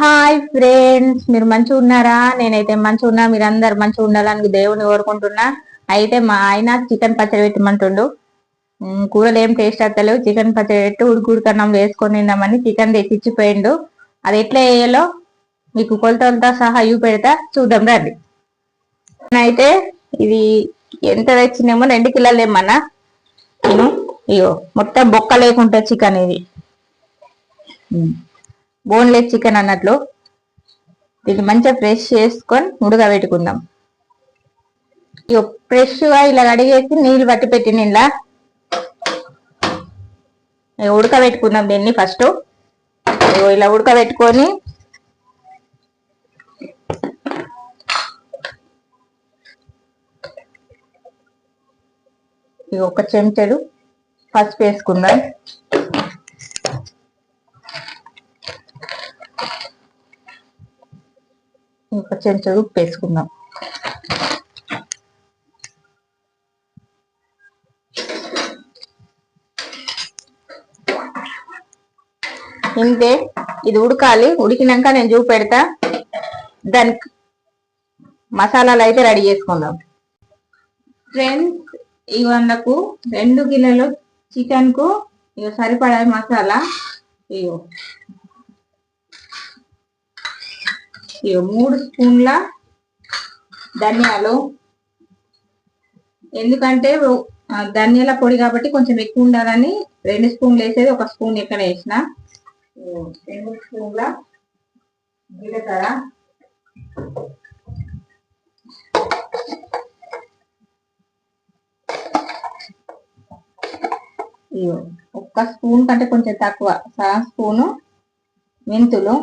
Hi friends మీరు మంచిగా ఉన్నారా? నేనైతే మంచిగా ఉన్నా. మీరు అందరు మంచిగా ఉండాలని దేవుని కోరుకుంటున్నా. అయితే మా ఆయన చికెన్ పచ్చడి పెట్టమంటుండు. కూరలు ఏం టేస్ట్ అత్తలేవు. చికెన్ పచ్చడి పెట్టి ఉడుకుడుకన్నం వేసుకొని తిందామని చికెన్ తెచ్చిచ్చిపోయిండు అది ఎట్లా వేయాలో మీకు కొలతలతో సహా ఇవి పెడతా. చూద్దాం రండి. అయితే ఇది ఎంత తెచ్చినేమో రెండు కిలోలు ఏమన్నా నేను ఇగో మొత్తం బొక్క లేకుండా చికెన్ ఇది. బోన్లెస్ చికెన్ అన్నట్లు. దీన్ని మంచిగా ఫ్రెష్ చేసుకొని ఉడకబెట్టుకుందాం ఫ్రెష్గా ఇలా కడిగేసి నీళ్ళు పట్టి పెట్టిన ఇలా ఉడకబెట్టుకుందాం దీన్ని ఫస్ట్. ఇలా ఉడకబెట్టుకొని. ఒక చెంచాడు పసుపు వేసుకుందాం. చెంచడు ఉప్పు వేసుకుందాం. ఇంతే ఇది ఉడకాలి. ఉడికినాక నేను చూపెడతా. దానికి మసాలాలు అయితే రెడీ చేసుకుందాం. ఫ్రెండ్స్ ఇవన్నకు రెండు కిలోలు చికెన్కు ఇక సరిపడా మసాలా. ఇగో ఇక మూడు స్పూన్ల ధనియాలు. ఎందుకంటే ధనియాల పొడి కాబట్టి కొంచెం ఎక్కువ ఉండాలని రెండు స్పూన్లు వేసేది ఒక స్పూన్ ఎక్కడ వేసిన. రెండు స్పూన్ల జీలకర్ర. ఒక్క స్పూన్ కంటే కొంచెం తక్కువ. సగం స్పూను మెంతులు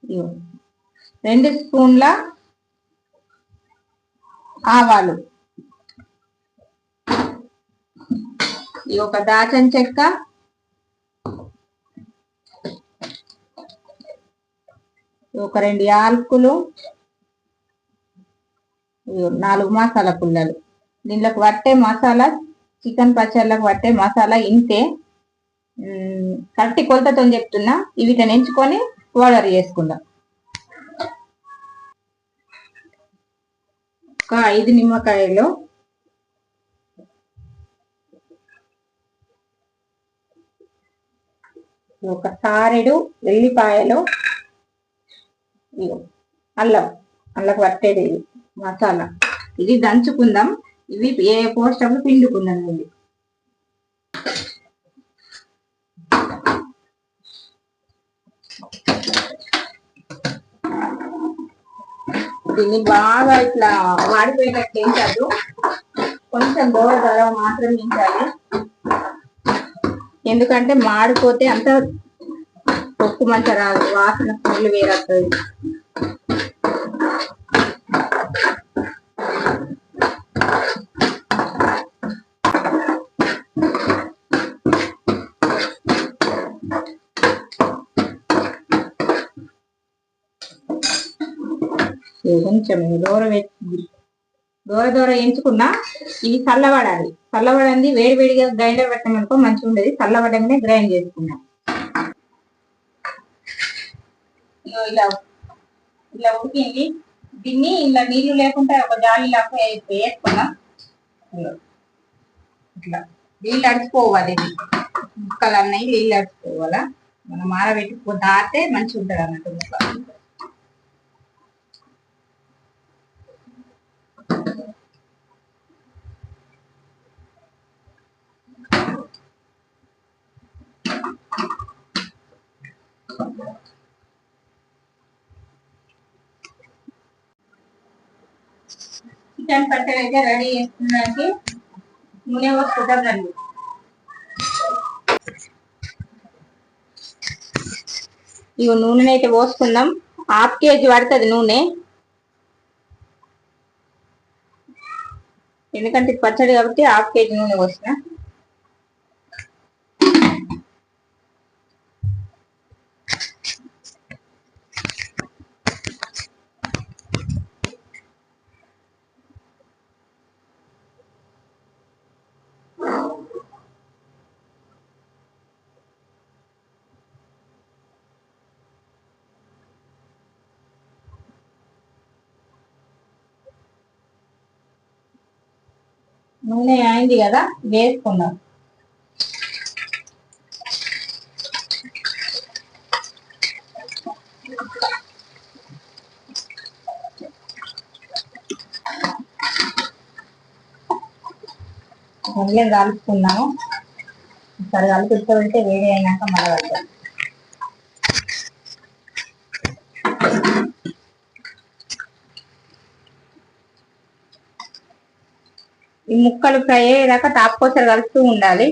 ఇగో రెండు స్పూన్ల ఆవాలు. ఈ ఒక దాచన చెక్క. ఒక రెండు యాలకులు. నాలుగు మసాలా పుల్లలు. దీంట్లోకి పట్టే మసాలా చికెన్ పచ్చళ్ళకు పట్టే మసాలా ఇంతే. కరెక్ట్ కొలతతో చెప్తున్నా. ఇవి వీటిని ఎంచుకొని పౌడర్ చేసుకుందాం. ఒక ఐదు నిమ్మకాయలు. ఒక సారెడు వెల్లిపాయలు. ఇగో అల్లం అల్లకు పట్టేది ఇది మసాలా. ఇది దంచుకుందాం. ఇవి ఏ పోస్టప్పుడు పిండుకుందాం ఇది దీన్ని బాగా ఇట్లా వాడిపోయినట్టు వేయించదు కొంచెం దోర ధర మాత్రం వేయించాలి ఎందుకంటే మాడిపోతే అంత ఉప్పు మంచ రాదు. వాసన స్మెల్ వేరవుతుంది. కొంచెం దూర దూర దూర ఎంచుకున్నా ఇవి చల్లబడాలి. చల్లబడింది వేడి వేడిగా గ్రైండర్ పెట్టమనుకో మంచిగా ఉండేది. చల్లబడంగానే గ్రైండ్ చేసుకున్నాం. ఇగో ఇలా ఇలా ఉడికింది. దీన్ని ఇలా నీళ్ళు లేకుండా ఒక జాలి లాగా వేసుకున్నాం. ఇట్లా నీళ్ళు అడిచిపోవాలి ఇది ముక్కలు అన్నవి నీళ్ళు అడిచిపోవాలా మనం ఆరబెట్టి దాతే మంచిగా ఉంటుంది అన్నట్టు ముక్క. చికెన్ పచ్చడి అయితే రెడీ చేసుకున్నానికి నూనె పోసుకుంటాం రండి ఇవి నూనె అయితే పోసుకుందాం. హాఫ్ కేజీ పడుతుంది నూనె. ఎందుకంటే ఇది పచ్చడి కాబట్టి హాఫ్ కేజీ నూనె పోసిన. నూనె అయింది కదా వేసుకుందాం. మళ్ళీ కలుపుకున్నాము ఒకసారి ఉంటే వేడి అయినాక మళ్ళీ ఈ ముక్కలు ఫ్రై అయ్యేదాకా తాపుకోసారి కలుపుతూ ఉండాలి.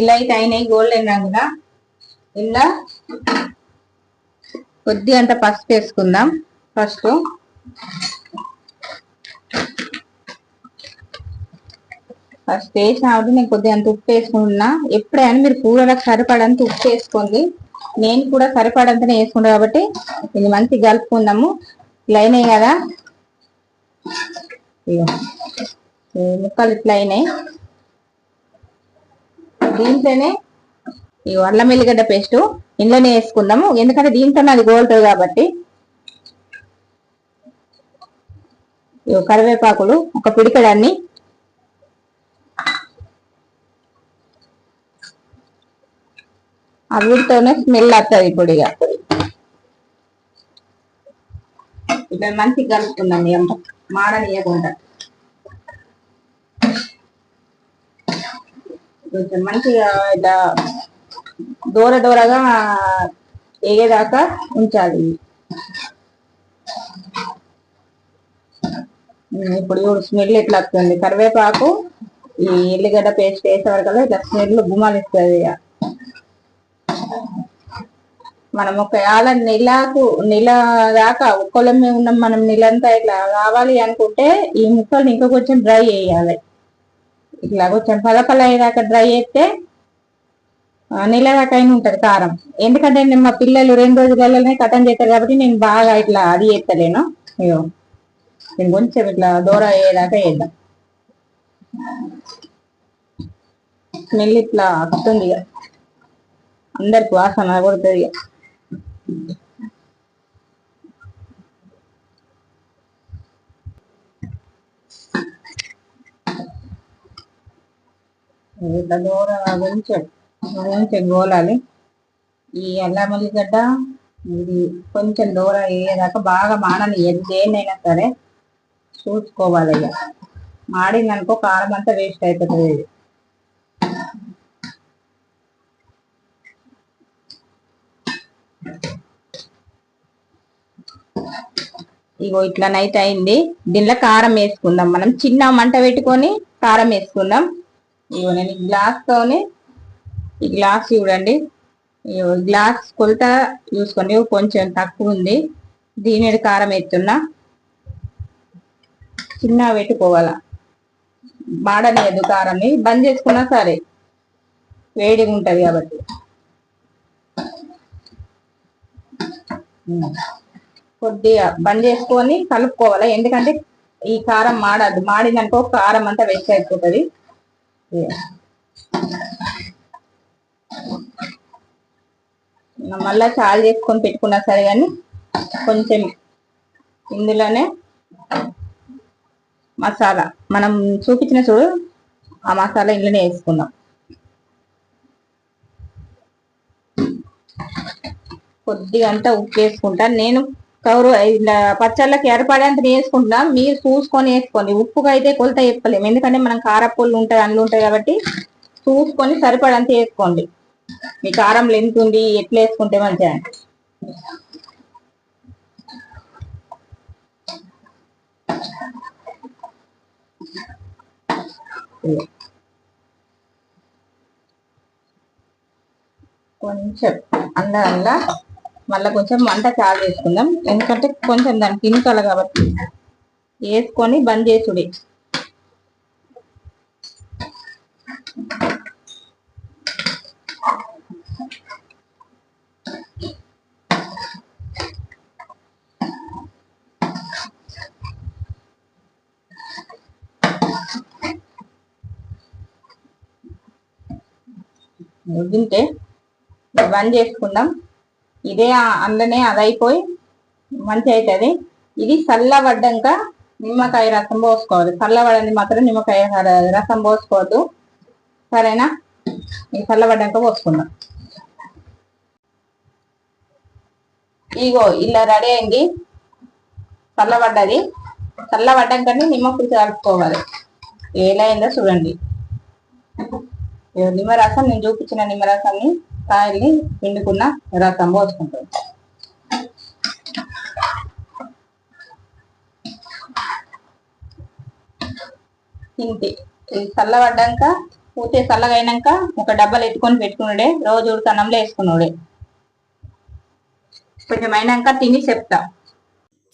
ఇలా అయితే అయినాయి గోల్డెన్ రంగుగా ఇలా కొద్ది అంత పసుపు వేసుకుందాం. ఫస్ట్ ఫస్ట్ వేసినప్పుడు నేను కొద్దిగా అంత ఉప్పు వేసుకుంటున్నా ఎప్పుడైనా మీరు కూరలకు సరిపడంత ఉప్పు వేసుకోండి. నేను కూడా సరిపడంతనే వేసుకుంటా కాబట్టి ఇది మంచిగా కలుపుకుందాము. ఇలా అయినాయి కదా? ముక్కలు ఇట్లా అయినాయి. దీంట్లోనే ఈ అల్లం ఎల్లిగడ్డ పేస్ట్ ఇంట్లోనే వేసుకుందాము ఎందుకంటే దీంట్లో అది గోల్తుంది కాబట్టి. ఇగో కరివేపాకులు ఒక పిడికడాన్ని. ఆ స్మెల్ వస్తుంది ఇప్పుడు ఇక ఇట్లా మంచిగా కలుపుకుందండి అంత. మాడనీయకుండా. కొంచెం మంచిగా ఇట్లా దూర దూరగా ఎగేదాకా ఉంచాలి. ఇప్పుడు స్మెల్ ఎట్లా వస్తుంది? కరివేపాకు ఈ ఎల్లిగడ్డ పేస్ట్ వేసే వరకు ఇట్లా స్మెల్ గుమాలు ఇస్తుంది ఇక. మనం ఒక ఆల నెలకు నెల దాకా ఒక్కలమే ఉన్నాం మనం నెలంతా ఇట్లా కావాలి అనుకుంటే ఈ ముక్కలు ఇంకా కొంచెం డ్రై చేయాలి. ఇట్లా కొంచెం పలపల అయ్యేదాకా డ్రై చేస్తే నెల దాకా అయినా ఉంటుంది కారం. ఎందుకంటే నేను మా పిల్లలు రెండు రోజులలోనే కథం చేస్తారు కాబట్టి నేను బాగా ఇట్లా అది చేస్తలేను. అయ్యో నేను కొంచెం ఇట్లా దూర అయ్యేదాకా వేద్దాం స్మెల్ ఇట్లా వస్తుంది ఇక అందరికి వాసన కొడుతుంది ఇక ఇట్లా దూరం కొంచెం గోలాలి ఈ అల్లం ఉల్లిగడ్డ ఇది కొంచెం దూరం అయ్యేదాకా బాగా మాడని దేన్నైనా సరే చూసుకోవాలి ఇక మాడిందనుకో కారం అంతా వేస్ట్ అయిపోతుంది. ఇది ఇగో ఇట్లా నైట్ అయింది. దీనిలో కారం వేసుకుందాం. మనం చిన్న మంట పెట్టుకొని కారం వేసుకుందాం. ఇగో నేను గ్లాస్తోని గ్లాస్ ఈ గ్లాస్ చూడండి. ఇగో గ్లాస్ కొలత చూసుకోండి. కొంచెం తక్కువ ఉంది. దీని కారం ఎత్తున్నా చిన్న పెట్టుకోవాలా. మాడలేదు కారంని బంద్ చేసుకున్నా సరే వేడిగా ఉంటుంది కాబట్టి. కొద్దిగా బంద్ చేసుకొని కలుపుకోవాలి. ఎందుకంటే ఈ కారం మాడద్దు. మాడిందనుకో కారం అంతా వెచ్చ అయిపోతుంది. మళ్ళా చాలు చేసుకొని పెట్టుకున్నా సరే కానీ కొంచెం ఇందులోనే మసాలా. మనం చూపించిన చూడు ఆ మసాలా ఇంట్లోనే వేసుకుందాం. కొద్దిగా అంతా ఉప్పు వేసుకుంటా. నేను కౌరు ఇలా పచ్చళ్ళకి ఏర్పడేంత వేసుకుంటున్నాం మీరు చూసుకొని వేసుకోండి. ఉప్పుగా అయితే కొలత చెప్పలేము. ఎందుకంటే మనం కారపొల్లు ఉంటుంది అందులో ఉంటాయి కాబట్టి చూసుకొని సరిపడంత వేసుకోండి. మీ కారంలో ఎంత ఉంది ఎట్లా వేసుకుంటే మంచిగా. కొంచెం అల్ల అల్ల మళ్ళీ కొంచెం మంట చాలు చేసుకుందాం. ఎందుకంటే కొంచెం దానికి తినుకోవాలి కాబట్టి వేసుకొని బంద్ చేసుడి తింటే బంద్ చేసుకుందాం. ఇదే ఆ- అందులోనే అది అయిపోయి మంచి అవుతుంది ఇది చల్లబడ్డాక నిమ్మకాయ రసం పోసుకోవాలి. చల్లబడింది మాత్రం నిమ్మకాయ రసం పోసుకోవద్దు. సరేనా? ఈ చల్లబడ్డాక పోసుకుందాం. ఇగో ఇలా రెడీ అయింది. చల్లబడ్డది. చల్లబడ్డాకనే నిమ్మ పులుసు కలుపుకోవాలి. ఎలా అయిందో చూడండి. ఇగో నిమ్మరసం నేను చూపించిన నిమ్మరసాన్ని కాయల్ని పిండుకున్న రసం పోసుకుంటాం ఇంతే చల్లబడ్డాక పూర్తి చల్లగా అయినాక ఒక డబ్బాలు ఎత్తుకొని పెట్టుకున్నాడే రోజు ఉడకన్నంలో వేసుకున్నాడే కొంచెం అయినాక తిని చెప్తా.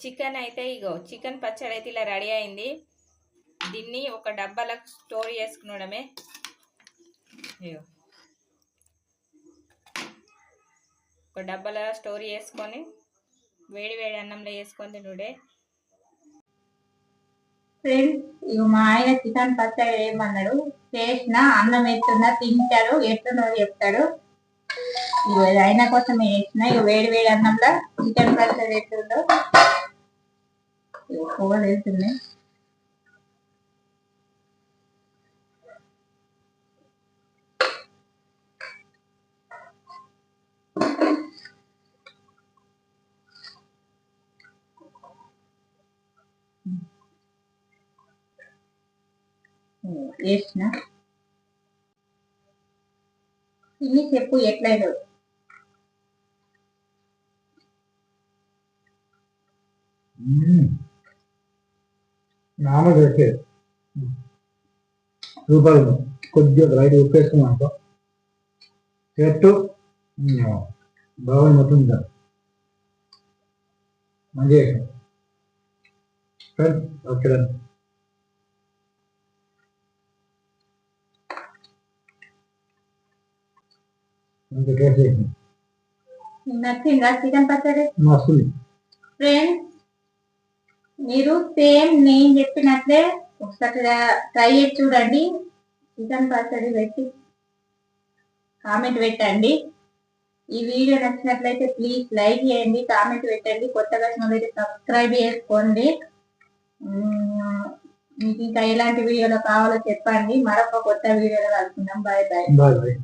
చికెన్ అయితే ఇగో చికెన్ పచ్చడి అయితే ఇలా రెడీ అయింది. దీన్ని ఒక డబ్బాలకు స్టోర్ చేసుకున్నాడమే ఇగో. ఒక డబ్బాలో స్టోర్ చేసుకొని వేడి వేడి అన్నంలో వేసుకొని తినుడే. ఫ్రెండ్స్ ఇక మా ఆయన చికెన్ పచ్చడి ఏమన్నాడు? చేసిన అన్నం ఎత్తున్నా తింటాడు ఎట్లున్నో చెప్తాడు. ఇక ఆయన కోసం వేసిన ఇక వేడి వేడి అన్నంలో చికెన్ పచ్చడి ఎట్లుందో. ఇక వెళ్తున్నాయి వేసిన ఇన్ని చెప్పు ఎట్లయిదో నామది ఓకే రూపాయలు కొద్దిగా రైట్ ఉప్పేసుకున్నాం అనుకో. చెట్టు బాగా మొత్తం తింటారు మంచిగా చేసాం ఫ్రెండ్స్ ఓకే రండి మంచి టేస్ట్ చేసింది నచ్చిందా చికెన్ పచ్చడి ఫ్రెండ్స్ మీరు సేమ్ నేను చెప్పినట్లే ఒకసారి ట్రై చేసి చూడండి. చికెన్ పచ్చడి పెట్టి కామెంట్ పెట్టండి. ఈ వీడియో నచ్చినట్లయితే ప్లీజ్ లైక్ చేయండి కామెంట్ పెట్టండి కొత్తగా వచ్చిన సబ్స్క్రైబ్ చేసుకోండి. మీకు ఇంకా ఎలాంటి వీడియోలో కావాలో చెప్పండి. మరొక కొత్త వీడియోలో కలుసుకుందాం. Bye bye bye bye